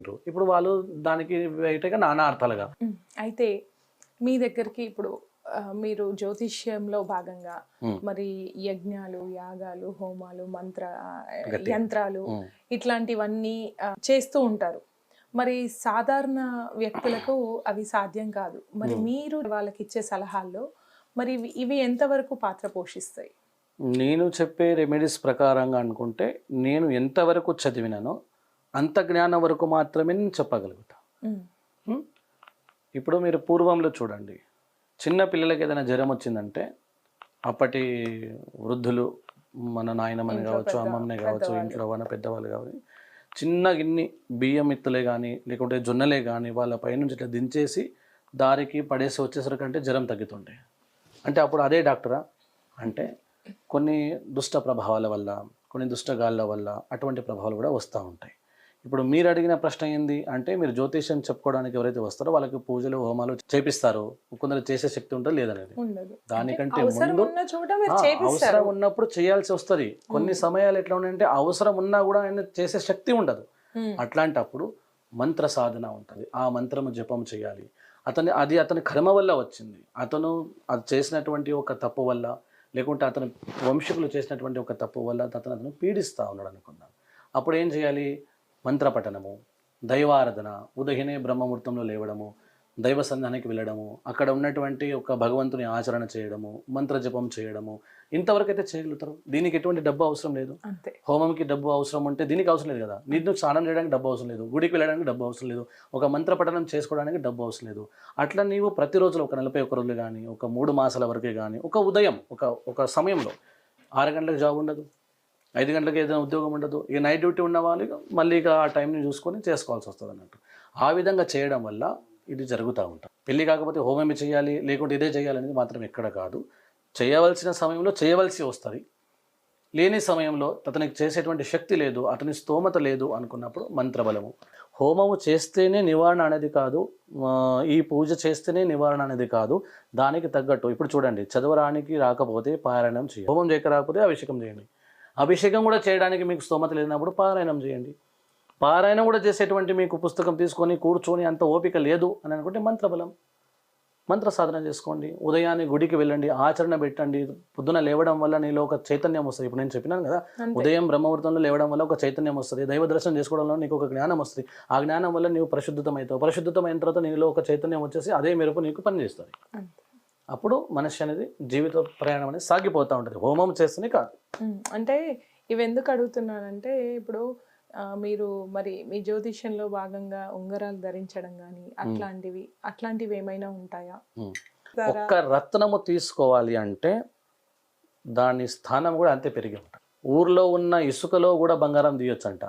ఇప్పుడు వాళ్ళు దానికి బయటగా నానా అర్థాలుగా అయితే మీ దగ్గరికి ఇప్పుడు మీరు జ్యోతిష్యంలో భాగంగా. మరి యజ్ఞాలు యాగాలు హోమాలు మంత్ర. యంత్రాలు. ఇట్లాంటివన్నీ చేస్తూ ఉంటారు మరి సాధారణ వ్యక్తులకు అవి సాధ్యం కాదు మరి మీరు వాళ్ళకి ఇచ్చే సలహాల్లో మరి ఇవి ఎంతవరకు పాత్ర పోషిస్తాయి నేను చెప్పే రెమెడీస్ ప్రకారంగా అనుకుంటే నేను ఎంతవరకు చదివినానో అంత జ్ఞానం వరకు మాత్రమే నేను చెప్పగలుగుతా? ఇప్పుడు మీరు పూర్వంలో చూడండి. చిన్న పిల్లలకి ఏదైనా జ్వరం వచ్చిందంటే అప్పటి వృద్ధులు మన నాయనమ్మని కావచ్చు అమ్మమ్మని కావచ్చు. ఇంట్లో ఉన్న పెద్దవాళ్ళు కావచ్చు చిన్న గిన్ని బియ్యం ఇత్తులే కానీ లేకుంటే జొన్నలే కానీ వాళ్ళ పైనుంచి ఇట్లా దించేసి దారికి పడేసి వచ్చేసరికి అంటే జ్వరం తగ్గుతుండే. అంటే అప్పుడు అదే డాక్టరా? అంటే కొన్ని దుష్ట ప్రభావాల వల్ల కొన్ని దుష్టగాళ్ళ వల్ల అటువంటి ప్రభావాలు కూడా వస్తూ ఉంటాయి. ఇప్పుడు మీరు అడిగిన ప్రశ్న ఏంది అంటే మీరు జ్యోతిష్యం చెప్పుకోవడానికి ఎవరైతే వస్తారో వాళ్ళకి పూజలు హోమాలు చేపిస్తారు కొందరు చేసే శక్తి ఉంటుంది లేదనేది. దానికంటే అవసరం ముందు అవసరం ఉన్నప్పుడు చేయాల్సి వస్తుంది. కొన్ని సమయాలు ఎట్లా ఉన్నాయంటే అవసరం ఉన్నా కూడా ఆయన చేసే శక్తి ఉండదు. అట్లాంటప్పుడు మంత్ర సాధన ఉంటుంది. ఆ మంత్రము జపం చేయాలి. అతని అది అతని కర్మ వల్ల వచ్చింది. అతను అది చేసినటువంటి ఒక తప్పు వల్ల లేకుంటే అతని వంశకులు చేసినటువంటి ఒక తప్పు వల్ల అతను అతను పీడిస్తూ ఉన్నాడు అనుకుందాం. అప్పుడు ఏం చేయాలి? మంత్రపఠనము దైవారాధన ఉదయనే బ్రహ్మముహూర్తంలో లేవడము దైవ సంధానానికి వెళ్ళడము అక్కడ ఉన్నటువంటి ఒక భగవంతుని ఆచరణ చేయడము మంత్ర జపం చేయడము ఇంతవరకు అయితే చేయగలుగుతారు. దీనికి ఎటువంటి డబ్బు అవసరం లేదు. హోమంకి డబ్బు అవసరం ఉంటే దీనికి అవసరం లేదు కదా. నీకు స్నానం చేయడానికి డబ్బు అవసరం లేదు. గుడికి వెళ్ళడానికి డబ్బు అవసరం లేదు. ఒక మంత్ర పఠనం చేసుకోవడానికి డబ్బు అవసరం లేదు. అట్లా నీవు ప్రతిరోజు ఒక నలభై ఒక్క రోజులు కానీ ఒక మూడు మాసాల వరకే కానీ ఒక ఉదయం ఒక ఒక సమయంలో ఆరు గంటలకు జాబ్ ఉండదు. ఐదు గంటలకు ఏదైనా ఉద్యోగం ఉండదు. ఇక నైట్ డ్యూటీ ఉన్న వాళ్ళకి మళ్ళీ ఇక ఆ టైంని చూసుకొని చేసుకోవాల్సి వస్తుంది అన్నట్టు. ఆ విధంగా చేయడం వల్ల ఇది జరుగుతూ ఉంటాం. పెళ్ళి కాకపోతే హోమేమి చేయాలి? లేకుంటే ఇదే చేయాలి అనేది మాత్రం ఎక్కడ కాదు. చేయవలసిన సమయంలో చేయవలసి వస్తుంది. లేని సమయంలో అతనికి చేసేటువంటి శక్తి లేదు అతని స్తోమత లేదు అనుకున్నప్పుడు మంత్రబలము. హోమము చేస్తేనే నివారణ అనేది కాదు ఈ పూజ చేస్తేనే నివారణ అనేది కాదు. దానికి తగ్గట్టు ఇప్పుడు చూడండి చదవరానికి రాకపోతే పారాయణం చేయండి. హోమం చేయక రాకపోతే అభిషేకం చేయండి. అభిషేకం కూడా చేయడానికి మీకు స్తోమత లేనప్పుడు పారాయణం చేయండి. పారాయణం కూడా చేసేటువంటి మీకు పుస్తకం తీసుకొని కూర్చొని అంత ఓపిక లేదు అని అనుకుంటే మంత్రబలం. మంత్ర సాధన చేసుకోండి. ఉదయాన్నే గుడికి వెళ్ళండి ఆచరణ పెట్టండి. పొద్దున లేవడం వల్ల నీలో ఒక చైతన్యం వస్తుంది. ఇప్పుడు నేను చెప్పినాను కదా. ఉదయం బ్రహ్మముహూర్తంలో లేవడం వల్ల ఒక చైతన్యం వస్తుంది. దైవ దర్శనం చేసుకోవడంలో నీకు ఒక జ్ఞానం వస్తుంది. ఆ జ్ఞానం వల్ల నీవు పరిశుద్ధతం అయిన తర్వాత నీలో ఒక చైతన్యం వచ్చేసి అదే మెరుపు నీకు పనిచేస్తుంది. అప్పుడు మనిషి అనేది జీవిత ప్రయాణం అనేది సాగిపోతూ ఉంటుంది. హోమం చేస్తేనే కాదు. అంటే ఇవి ఎందుకు అడుగుతున్నానంటే ఇప్పుడు మీరు మరి మీ జ్యోతిష్యంలో భాగంగా ఉంగరాలు ధరించడం కానీ అట్లాంటివి అట్లాంటివి ఏమైనా ఉంటాయా? ఒక్క రత్నము తీసుకోవాలి అంటే దాని స్థానం కూడా అంతే పెరిగి ఉంటుంది. ఊర్లో ఉన్న ఇసుకలో కూడా బంగారం తీయొచ్చంట.